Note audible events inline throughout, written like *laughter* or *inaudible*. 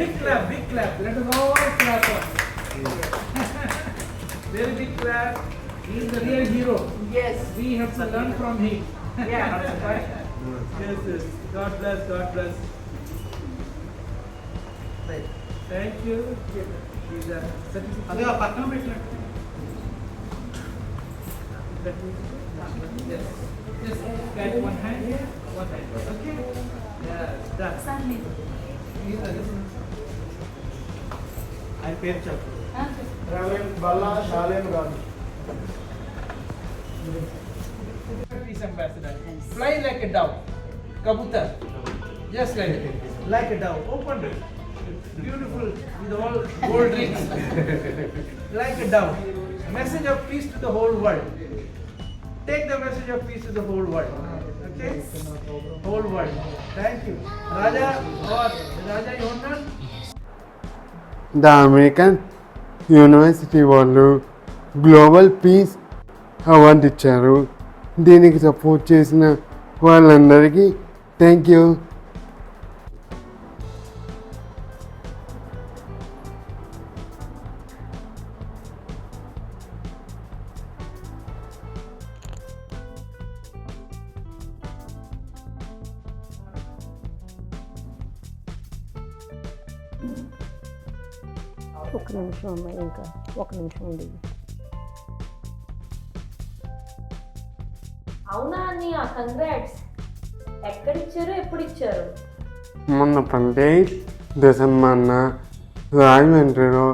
big clap, big clap. Let us all clap. *laughs* for him. Very big clap. He is the real hero. Yes. We have to learn from him. Yeah, *laughs* that's right. yes, yes. God bless, God bless. Thank you. He's a certificate. అదే ఆ పక్కన పెట్టినట్టు Yes. Yes. Get one hand here, one hand. Okay. Yes. Done. He's a- ఆయన పేరు చెప్పు reverend Balla Shalem గారు Peace ambassador. Fly like a dove. Kabutar. Just like it. Like a dove. Open it. Beautiful with all gold rings. like a dove. Message of peace to the whole world. Take the message of peace to the whole world. Okay? Whole world. Thank you. Raja or Raja, you want none? The American university వాళ్ళు global peace award ఇచ్చారు. దీనికి support చేసిన వాళ్ళందరికీ thank you ఒక నిమిషం అమ్మ ఇంకా ఒక నిమిషం ఉంది అవునా అన్నయ్య? కంగ్రాట్స్ ఎక్కడిచ్చారు? ఎప్పుడు ఇచ్చారు మొన్న పండే డిసెంబర్న రాజమండ్రిలో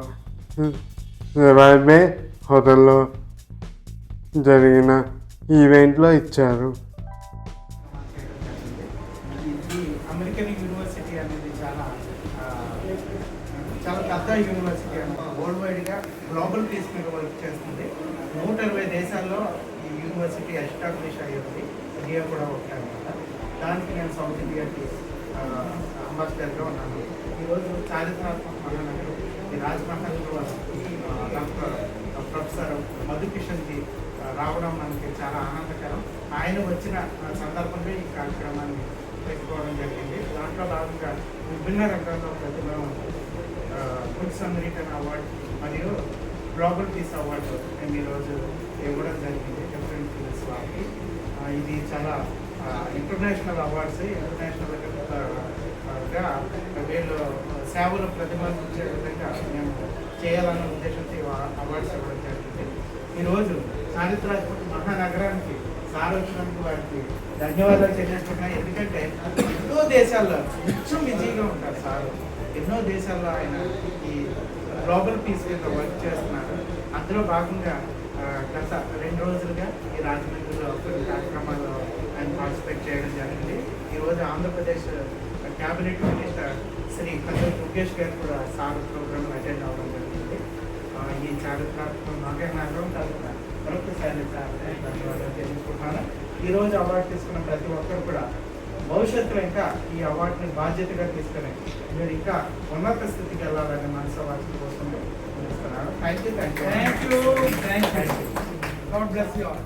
రైల్వే హోటల్లో జరిగిన ఈవెంట్లో ఇచ్చారు. అమెరికన్ యూనివర్సిటీ అనేది చాలా ఆ, చాలా పెద్ద యూనివర్సిటీ వరల్డ్ వైడ్గా గ్లోబల్ పీస్ మీద వర్క్ చేస్తుంది. నూట ఇరవై దేశాల్లో ఈ యూనివర్సిటీ ఎస్టాబ్లిష్ అయ్యింది. ఇండియా కూడా ఒకటి అనమాట దానికి నేను సౌత్ ఇండియాకి అంబాసిడర్గా ఉన్నాను. ఈరోజు చారిత్రాత్మకమైన నగరం ఈ రాజ్మహల్లో మహల్ డాక్టర్ ప్రొఫెసర్ మధుకిషన్జీ ఆ, రావడం మనకి చాలా ఆనందకరం. ఆయన వచ్చిన సందర్భంలో ఈ కార్యక్రమాన్ని పెట్టుకోవడం జరిగింది. దాంట్లో భాగంగా విభిన్న రకాల ప్రతిభ గుడ్ సమరిటన్ అవార్డు మరియు గ్లోబల్ పీస్ అవార్డు మేము ఈరోజు ఇవ్వడం జరిగింది డిఫరెంట్ ఫీల్డ్స్ వాళ్ళకి ఇది చాలా ఇంటర్నేషనల్ అవార్డ్స్ ఇంటర్నేషనల్గా వీళ్ళు సేవలు ప్రతిబింబించే విధంగా మేము చేయాలన్న ఉద్దేశంతో ఈ అవార్డ్స్ ఇవ్వడం జరిగింది. ఈరోజు చారిత్రాత్మక మహానగరానికి సార్ వారికి ధన్యవాదాలు తెలియజేస్తున్నాయి ఎందుకంటే ఎన్నో దేశాల్లో కొంచెం బిజీగా ఉంటారు సార్. ఎన్నో దేశాల్లో ఆయన ఈ గ్లోబల్ పీస్ మీద వర్క్ చేస్తున్నారు. అందులో భాగంగా గత రెండు రోజులుగా ఈ రాజమండ్రిలో కొన్ని కార్యక్రమాల్లో ఆయన పార్టిసిపేట్ చేయడం జరిగింది. ఈరోజు ఆంధ్రప్రదేశ్ క్యాబినెట్ మినిస్టర్ శ్రీ కందుల ముఖేష్ గారు కూడా సార్ ప్రోగ్రామ్ అటెండ్ అవ్వడం జరిగింది. ఈ చారిత్రాత్మక నగరం తరఫున మరొకసారి సార్ ధన్యవాదాలు తెలుసుకుంటున్నాను ఈరోజు అవార్డు తీసుకున్న ప్రతి ఒక్కరు కూడా భవిష్యత్తులో ఇంకా ఈ అవార్డుని బాధ్యతగా తీసుకుని మీరు ఇంకా ఉన్నత స్థితికి వెళ్ళాలని మనసు వాటి కోసం thank you thank you. Thank you. God bless you all.